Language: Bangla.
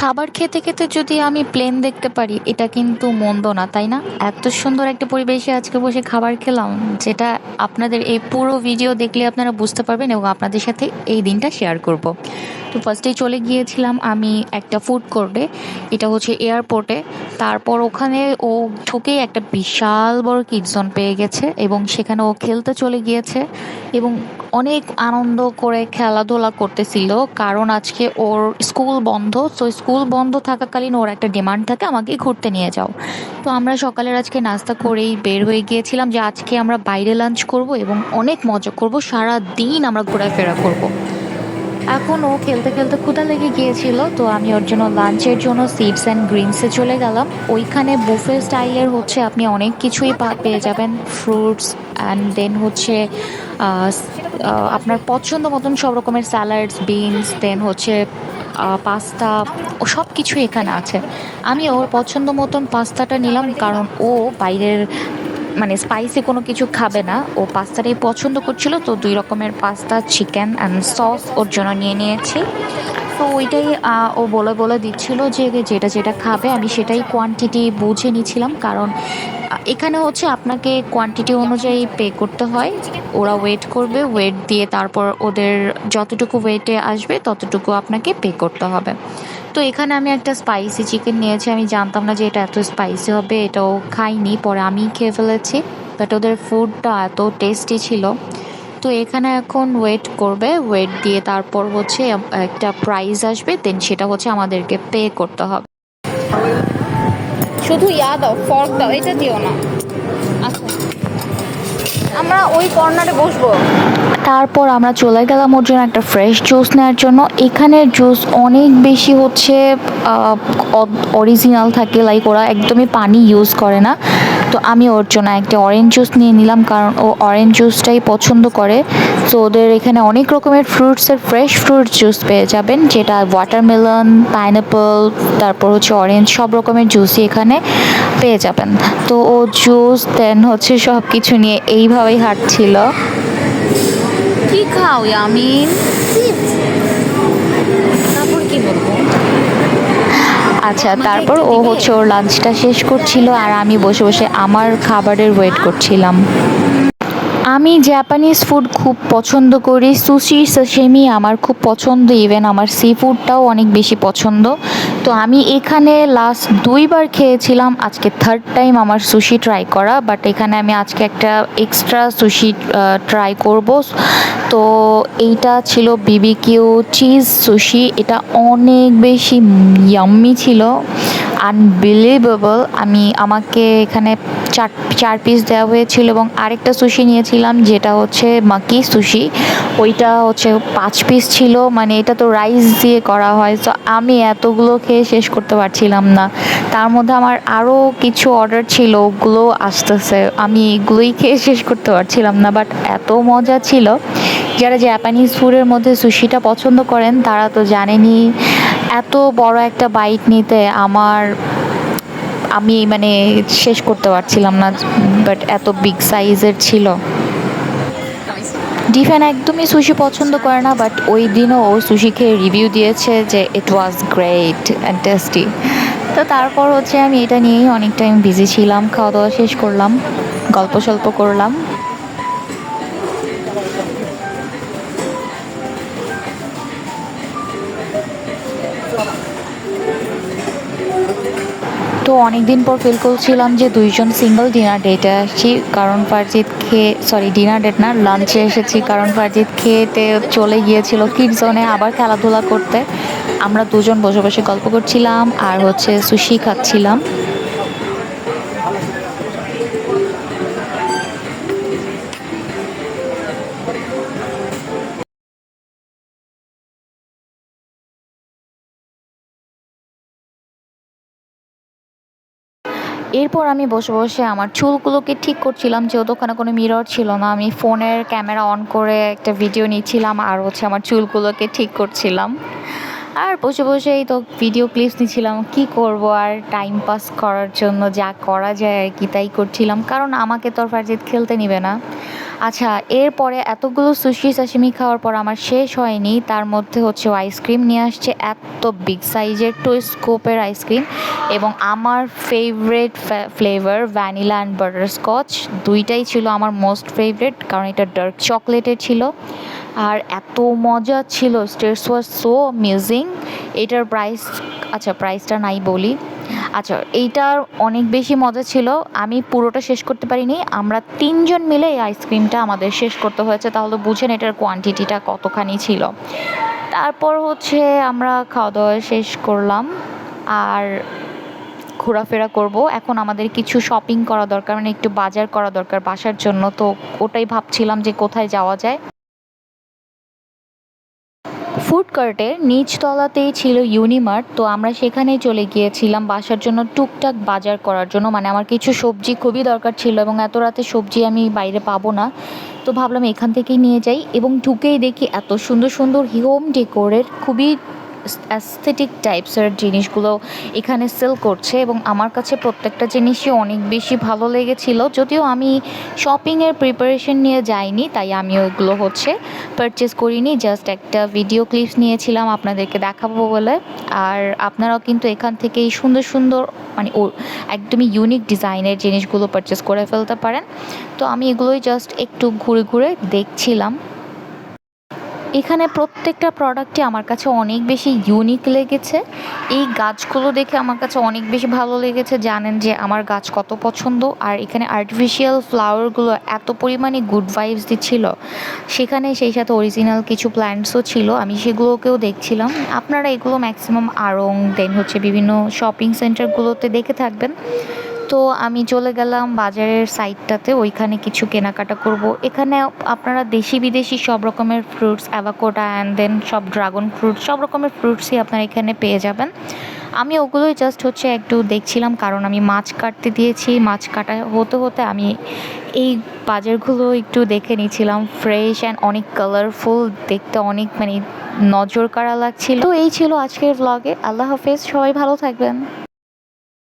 খাবার খেতে খেতে যদি আমি প্লেন দেখতে পারি, এটা কিন্তু মন্দ না, তাই না? এত সুন্দর একটা পরিবেশে আজকে বসে খাবার খেলাম, যেটা আপনাদের এই পুরো ভিডিও দেখলে আপনারা বুঝতে পারবেন এবং আপনাদের সাথে এই দিনটা শেয়ার করব। তো ফার্স্টেই চলে গিয়েছিলাম আমি একটা ফুড কোর্টে এটা হচ্ছে এয়ারপোর্টে তারপর ওখানে ও ঢুকেই একটা বিশাল বড় কিডজন পেয়ে গেছে এবং সেখানে ও খেলতে চলে গিয়েছে এবং অনেক আনন্দ করে খেলাধুলা করতেছিল, কারণ আজকে ওর স্কুল বন্ধ। তো স্কুল বন্ধ থাকাকালীন ওর একটা ডিমান্ড থাকে, আমাকে ঘুরতে নিয়ে যাও। তো আমরা সকালের আজকে নাস্তা করেই বের হয়ে গিয়েছিলাম যে আজকে আমরা বাইরে লাঞ্চ করব এবং অনেক মজা করব সারা দিন আমরা ঘোরাফেরা করব। এখন ও খেলতে খেলতে ক্ষুধা লেগে গিয়েছিল, তো আমি ওর জন্য লাঞ্চের জন্য সিডস অ্যান্ড গ্রিনসে চলে গেলাম। ওইখানে বুফে স্টাইলের হচ্ছে আপনি অনেক কিছুই পেয়ে যাবেন ফ্রুটস অ্যান্ড দেন হচ্ছে আপনার পছন্দ মতন সব রকমের স্যালাডস বিনস দেন হচ্ছে পাস্তা ও সব কিছুই এখানে আছে। আমি ওর পছন্দ মতন পাস্তাটা নিলাম, কারণ ও বাইরের মানে স্পাইসি কোনো কিছু খাবে না। ও পাস্তাটাই পছন্দ করছিল, তো দুই রকমের পাস্তা চিকেন অ্যান্ড সস ওর জন্য নিয়ে নিয়েছি। তো ওইটাই ও বলে বলে দিচ্ছিল যে যেটা যেটা খাবে, আমি সেটাই কোয়ান্টিটি বুঝে নিছিলাম কারণ এখানে হচ্ছে আপনাকে কোয়ান্টিটি অনুযায়ী পে করতে হয়। ওরা ওয়েট করবে ওয়েট দিয়ে তারপর ওদের যতটুকু ওয়েটে আসবে, ততটুকু আপনাকে পে করতে হবে। তো এখানে আমি একটা স্পাইসি চিকেন নিয়েছি, আমি জানতাম না যে এটা এত স্পাইসি হবে, এটাও খাইনি, পরে আমি খেয়ে ফেলেছি। বাট ওদের ফুডটা এত টেস্টি ছিল। তো এখানে এখন ওয়েট করবে। ওয়েট দিয়ে তারপর হচ্ছে একটা প্রাইজ আসবে দেন সেটা হচ্ছে আমাদেরকে পে করতে হবে। শুধু ইয়া দাও ফর্ক দাও এটা দিও না। আচ্ছা। আমরা ওই কর্নারে বসবো। তারপর আমরা চলে গেলাম ওর জন্য একটা ফ্রেশ জুস নেওয়ার জন্য। এখানের জুস অনেক বেশি হচ্ছে অরিজিনাল থাকে লাইক ওরা একদমই পানি ইউজ করে না। তো আমি ওর জন্য একটা অরেঞ্জ জুস নিয়ে নিলাম কারণ ও অরেঞ্জ জুসটাই পছন্দ করে। তো ওদের এখানে অনেক রকমের ফ্রুটসের ফ্রেশ ফ্রুট জুস পেয়ে যাবেন, যেটা ওয়াটারমেলন পাইনাপল তারপর হচ্ছে অরেঞ্জ সব রকমের জুসই এখানে পেয়ে যাবেন। তো ও জুস দেন হচ্ছে সব কিছু নিয়ে এইভাবেই হাঁটছিল। কি খাও, ইয়ামিন তারপর কি বলব আচ্ছা তারপর ও হচ্ছে ওর লাঞ্চটা শেষ করছিল আর আমি বসে বসে আমার খাবারের ওয়েট করছিলাম। আমি জাপানিজ ফুড খুব পছন্দ করি। সুশি সাশেমি আমার খুব পছন্দ। ইভেন আমার সি ফুডটাও অনেক বেশি পছন্দ। তো আমি এখানে লাস্ট দুইবার খেয়েছিলাম। আজকে থার্ড টাইম আমার সুশি ট্রাই করা। বাট এখানে আমি আজকে একটা এক্সট্রা সুশি ট্রাই করব। তো এইটা ছিল বিবিকিউ চিজ সুশি এটা অনেক বেশি ইয়াম্মি ছিল। আনবিলিভেবল আমি আমাকে এখানে চার চার পিস দেওয়া হয়েছিল এবং আরেকটা সুশি নিয়েছিলাম, যেটা হচ্ছে মাকি সুশি ওইটা হচ্ছে পাঁচ পিস ছিল মানে এটা তো রাইস দিয়ে করা হয় তো আমি এতগুলো খেয়ে শেষ করতে পারছিলাম না। তার মধ্যে আমার আরও কিছু অর্ডার ছিল, ওগুলো আসতেছে। আমি এগুলোই খেয়ে শেষ করতে পারছিলাম না বাট এত মজা ছিল। যারা জাপানিজ ফুডের মধ্যে সুশিটা পছন্দ করেন, তারা তো জানেনই এত বড় একটা বাইট নিতে আমার, আমি মানে শেষ করতে পারছিলাম না বাট এত বিগ সাইজের ছিল। ডিফেন একদমই সুশি পছন্দ করে না বাট ওই দিনও ও সুশি খেয়ে রিভিউ দিয়েছে যে it was great and tasty তো তারপর হচ্ছে আমি এটা নিয়েই অনেক টাইম বিজি ছিলাম খাওয়া দাওয়া শেষ করলাম গল্প সল্প করলাম। তো অনেক দিন পর ফিল করছিলাম যে দুইজন সিঙ্গল ডিনার ডেটে আসছি কারণ ফারজিৎ খেয়ে সরি ডিনার ডেট না লাঞ্চে এসেছি। কারণ ফারজিৎ খেয়েতে চলে গিয়েছিল কিডজনে আবার খেলাধুলা করতে। আমরা দুজন বসে বসে গল্প করছিলাম আর হচ্ছে সুশি খাচ্ছিলাম। এরপর আমি বসে বসে আমার চুলগুলোকে ঠিক করছিলাম, যেহেতু ওখানে কোনো মিরর ছিল না, আমি ফোনের ক্যামেরা অন করে একটা ভিডিও নিচ্ছিলাম আর হচ্ছে আমার চুলগুলোকে ঠিক করছিলাম। আর বসে বসে এই তো ভিডিও ক্লিপস নিচ্ছিলাম, কি করব আর টাইম পাস করার জন্য যা করা যায় আর কি তাই করছিলাম, কারণ আমাকে তো আর ফারজিৎ খেলতে নিবে না। আচ্ছা এরপরে এতগুলো সুশি সাশিমি খাওয়ার পর আমার শেষ হয়নি। তার মধ্যে হচ্ছে আইসক্রিম নিয়ে আসছে, এত বিগ সাইজের টু স্কোপের আইসক্রিম এবং আমার favourite flavour vanilla and butterscotch দুইটাই ছিল আমার মোস্ট ফেভারেট কারণ এটা ডার্ক চকলেটের ছিল। আর এত মজা ছিল স্টেটস ওয়াজ সো অ্যামেজিং এটার প্রাইস আচ্ছা প্রাইসটা নাই বলি। আচ্ছা এইটার অনেক বেশি মজা ছিল। আমি পুরোটা শেষ করতে পারিনি। আমরা তিনজন মিলে এই আইসক্রিমটা আমাদের শেষ করতে হয়েছে। তাহলে বুঝেন এটার কোয়ান্টিটিটা কতখানি ছিল। তারপর হচ্ছে আমরা খাওয়া দাওয়া শেষ করলাম। আর ঘোরাফেরা করব। এখন আমাদের কিছু শপিং করা দরকার মানে একটু বাজার করা দরকার বাসার জন্য। তো ওটাই ভাবছিলাম যে কোথায় যাওয়া যায়। ফুড কার্টের নিচতলাতেই ছিল ইউনিমার্ট, তো আমরা সেখানেই চলে গিয়েছিলাম বাসার জন্য টুকটাক বাজার করার জন্য। মানে আমার কিছু সবজি খুবই দরকার ছিল এবং এত রাতে সবজি আমি বাইরে পাবো না। তো ভাবলাম এখান থেকেই নিয়ে যাই এবং ঢুকেই দেখি এত সুন্দর সুন্দর হোম ডেকোরের খুবই অ্যাস্থেটিক টাইপসের জিনিসগুলো এখানে সেল করছে এবং আমার কাছে প্রত্যেকটা জিনিসই অনেক বেশি ভালো লেগেছিল। যদিও আমি শপিংয়ের প্রিপারেশন নিয়ে যাইনি, তাই আমি ওইগুলো হচ্ছে পারচেস করিনি। জাস্ট একটা ভিডিও ক্লিপস নিয়েছিলাম আপনাদেরকে দেখাবো বলে। আর আপনারাও কিন্তু এখান থেকে এই সুন্দর সুন্দর মানে ও, একদমই ইউনিক ডিজাইনের জিনিসগুলো পারচেস করে ফেলতে পারেন। তো আমি এগুলোই জাস্ট একটু ঘুরে ঘুরে দেখছিলাম। এখানে প্রত্যেকটা প্রোডাক্টই আমার কাছে অনেক বেশি ইউনিক লেগেছে। এই গাছগুলো দেখে আমার কাছে অনেক বেশি ভালো লেগেছে। জানেন যে আমার গাছ কত পছন্দ। আর এখানে আর্টিফিশিয়াল ফ্লাওয়ারগুলো এত পরিমাণে গুড ভাইবস দিচ্ছিল। সেখানে সেই সাথে অরিজিনাল কিছু প্ল্যান্টসও ছিল। আমি সেগুলোকেও দেখছিলাম। আপনারা এগুলো ম্যাক্সিমাম আড়ং দেন হচ্ছে বিভিন্ন শপিং সেন্টারগুলোতে দেখে থাকবেন। তো আমি চলে গেলাম বাজারের সাইডটাতে ওইখানে কিছু কেনাকাটা করব। এখানে আপনারা দেশি বিদেশি সব রকমের ফ্রুটস অ্যাভাকোডা অ্যান্ড দেন সব ড্রাগন ফ্রুট সব রকমের ফ্রুটসই আপনারা এখানে পেয়ে যাবেন। আমি ওগুলোই জাস্ট হচ্ছে একটু দেখছিলাম, কারণ আমি মাছ কাটতে দিয়েছি। মাছ কাটা হতে হতে আমি এই বাজারগুলো একটু দেখে নিয়েছিলাম। ফ্রেশ অ্যান্ড অনেক কালারফুল দেখতে অনেক মানে নজর কাড়া লাগছিল। তো এই ছিল আজকের ব্লগে আল্লাহ হাফেজ, সবাই ভালো থাকবেন।